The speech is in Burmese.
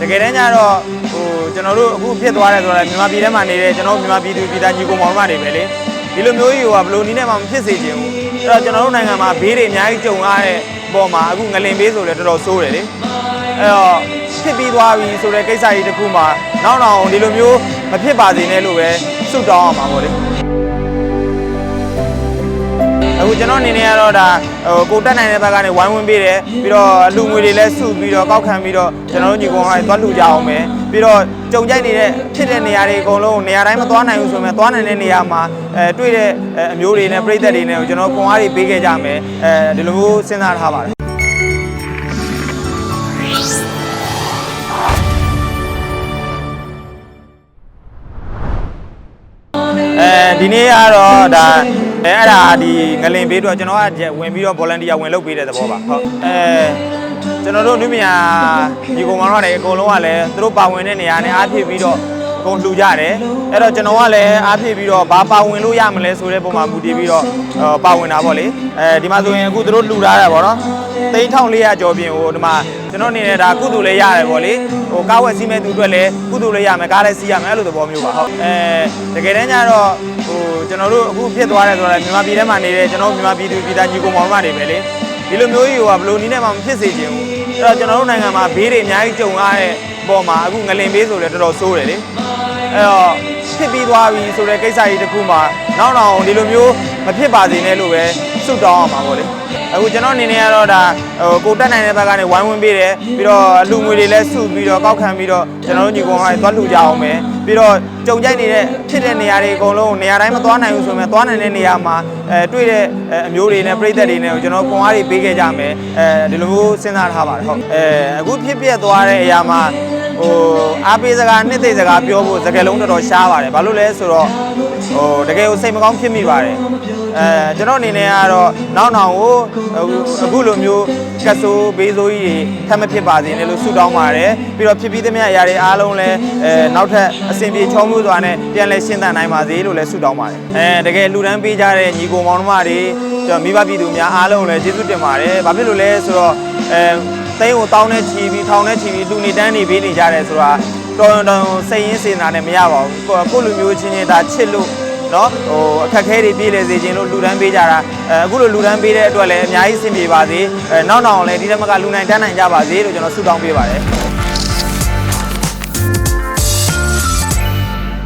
တကယ်တမ်းကျတော့ဟိုကျွန်တော်တို့အခုဖြစ်သွားတယ်ဆိုတော့မြန်မာပြည်ထဲမှာနေတဲ့ကျွန်တော်တို့မြန်မာပြည်သူပြည်သားညီကောင်မောင်နှမတွေပဲလေဒီလိုမျိုးကြီးဟိုကဘယ်လိုနည်းနဲ့မှမဖြစ်စေချင်ဘူးအဲ့တော့ကျွန်တော်တို့နိုင်ငံမှာဘေးတွေအများကြီးကြုံရတဲ့ပေါ်မှာအခုငလင်ဘေးဆိုလဲတော်တော်ဆိုးတယ်လေအဲ့တော့ဖြစ်ပြီးသွားပြီဆိုတဲ့ကိစ္စကြီးတစ်ခုမှာနောက်တော့ဒီလိုမျိုးမဖြစ်ပါစေနဲ့လို့ပဲဆုတောင်းအောင်ပါဗောလေ အခုကျွန်တော်အနေနဲ့ကတော့ဒါဟိုကိုတက်နိုင်တဲ့ဘက်ကနေဝိုင်းဝန်းပေးတယ်ပြီးတော့အလူငွေတွေလည်းစုပြီးတော့ကောက်ခံပြီးတော့ကျွန်တော်တို့ညီကောင်ကသွားလှူကြအောင်မယ်ပြီးတော့ကြုံကြိုက်နေတဲ့ဖြစ်တဲ့နေရာတွေအကုန်လုံးနေရာတိုင်းမသွားနိုင်ဘူးဆိုရင်သွားနိုင်တဲ့နေရာမှာအဲတွေ့တဲ့အမျိုးတွေနဲ့ပြည်သက်တွေနဲ့ကိုကျွန်တော်ခွန်အားတွေပေးခဲ့ကြမယ်အဲဒီလိုမျိုးစဉ်းစားထားပါတယ်အဲဒီနေ့ကတော့ဒါ အဲအဲ့ဒါဒီငလင်ပေးတော့ကျွန်တော်ကဝင်ပြီးတော့ volunteer ဝင်လုပ်ပေးတဲ့သဘောပါဟုတ်အဲကျွန်တော်တို့နုမြာဒီကောင်ကတော့လည်းအကုန်လုံးကလည်းသူတို့ပါဝင်တဲ့နေရာနဲ့အားဖြည့်ပြီးတော့အ ကုန်လှူကြတယ်အဲ့တော့ကျွန်တော်ကလည်းအားဖြည့်ပြီးတော့ဘာပါဝင်လို့ရမလဲဆိုတဲ့ပုံမှာမူတည်ပြီးတော့ပါဝင်တာပေါ့လေအဲဒီမှာဆိုရင်အခုသူတို့လှူထားတာပေါ့နော်သိန်း1400ကျော်ပြင်ဟိုဒီမှာကျွန်တော်အနေနဲ့ဒါကုသိုလ်လေးရတယ်ပေါ့လေဟိုကားဝယ်စီးမဲ့သူအတွက်လည်းကုသိုလ်လေးရမယ်ကားလည်းစီးရမယ်အဲ့လိုသဘောမျိုးပါဟုတ်အဲတကယ်တမ်းကျတော့ဟိုကျွန်တော်တို့အခုဖြစ်သွားတယ်ဆိုတော့မြန်မာပြည်ထဲမှာနေတဲ့ကျွန်တော်မြန်မာပြည်သူပြည်သားညီကောင်မောင်နှမတွေပဲလေဒီလိုမျိုးကြီးဟိုကဘယ်လိုနည်းနဲ့မှမဖြစ်စေချင်ဘူး အဲ့တော့ကျွန်တော်တို့နိုင်ငံမှာဘေးတွေအများကြီးကြုံရတဲ့ပေါ်မှာအခုငလင်ဘေးဆိုလဲတော်တော်ဆိုးတယ်လေအဲ့တော့ ဖြစ်ပြီးသွားပြီဆိုတဲ့ကိစ္စကြီးတစ်ခုမှာနောက်တော့ဒီလိုမျိုးမဖြစ်ပါစေနဲ့လို့ပဲဆုတောင်းအောင်ပါဗောလေအခုကျွန်တော်အနေနဲ့ကတော့ဒါဟိုကိုတက်နိုင်တဲ့ဘက်ကနေဝိုင်းဝန်းပေးတယ်ပြီးတော့အလူငွေတွေလည်းစုပြီးတော့ကောက်ခံပြီးတော့ကျွန်တော်တို့ညီကောင်ကသွားလှူကြအောင်မယ်ပြီးတော့ကြုံကြိုက်နေတဲ့ဖြစ်တဲ့နေရာတွေအကုန်လုံးနေရာတိုင်းမသွားနိုင်ဘူးဆိုရင်သွားနိုင်တဲ့နေရာမှာအဲတွေ့တဲ့အမျိုးတွေနဲ့ပြည်သက်တွေနဲ့ကိုကျွန်တော်ခွန်အားတွေပေးခဲ့ကြမယ်အဲဒီလိုမျိုးစဉ်းစားထားပါတယ်ဟုတ်အဲအခုဖြစ်ပြသွားတဲ့အရာမှာဟို အားပေးစကားနှစ်သိမ့်စကားပြောဖို့စကားလုံးတော်တော်ရှားပါတယ်ဘာလို့လဲဆိုတော့ဟိုတကယ်ကိုစိတ်မကောင်းဖြစ်မိပါတယ်အဲကျွန်တော်အနေနဲ့ကတော့နောက်နောက်ကိုအခုလိုမျိုးကတ်ဆိုးဘေးဆိုးကြီးတွေထပ်မဖြစ်ပါစေနဲ့လို့ဆုတောင်းပါတယ်ပြီးတော့ဖြစ်ပြီးသမျှအရာတွေအားလုံးလည်းအဲနောက်ထပ်အစဉ်ပြေချောမှုစွာနဲ့ပြန်လဲရှင်းသန်နိုင်ပါစေလို့လည်းဆုတောင်းပါတယ်အဲတကယ်လူတန်းပေးကြတဲ့ညီကိုမောင်နှမတွေကျွန်တော်မိဘပြည်သူများအားလုံးလည်းကျေးဇူးတင်ပါတယ်ဘာဖြစ်လို့လဲဆိုတော့အဲသိန်းကိုတောင်းနဲ့ချီပြီးထောင်နဲ့ချီပြီးလူနေတန်းနေပေးနေကြတယ်ဆိုတာ တော်တော်စိတ်ရင်းစေနာနဲ့မရပါဘူးကိုကိုလူမျိုးချင်းချင်းဒါချစ်လို့နော်ဟိုအခက်ခဲတွေပြေးလေစေခြင်းလို့လူတန်းပေးကြတာအဲအခုလိုလူတန်းပေးတဲ့အတွက်လည်းအများကြီးအဆင်ပြေပါစေအဲနောက်နောက်လည်းဒီထက်မကလူနိုင်တန်းနိုင်ကြပါစေလို့ကျွန်တော်ဆုတောင်းပေးပါတယ်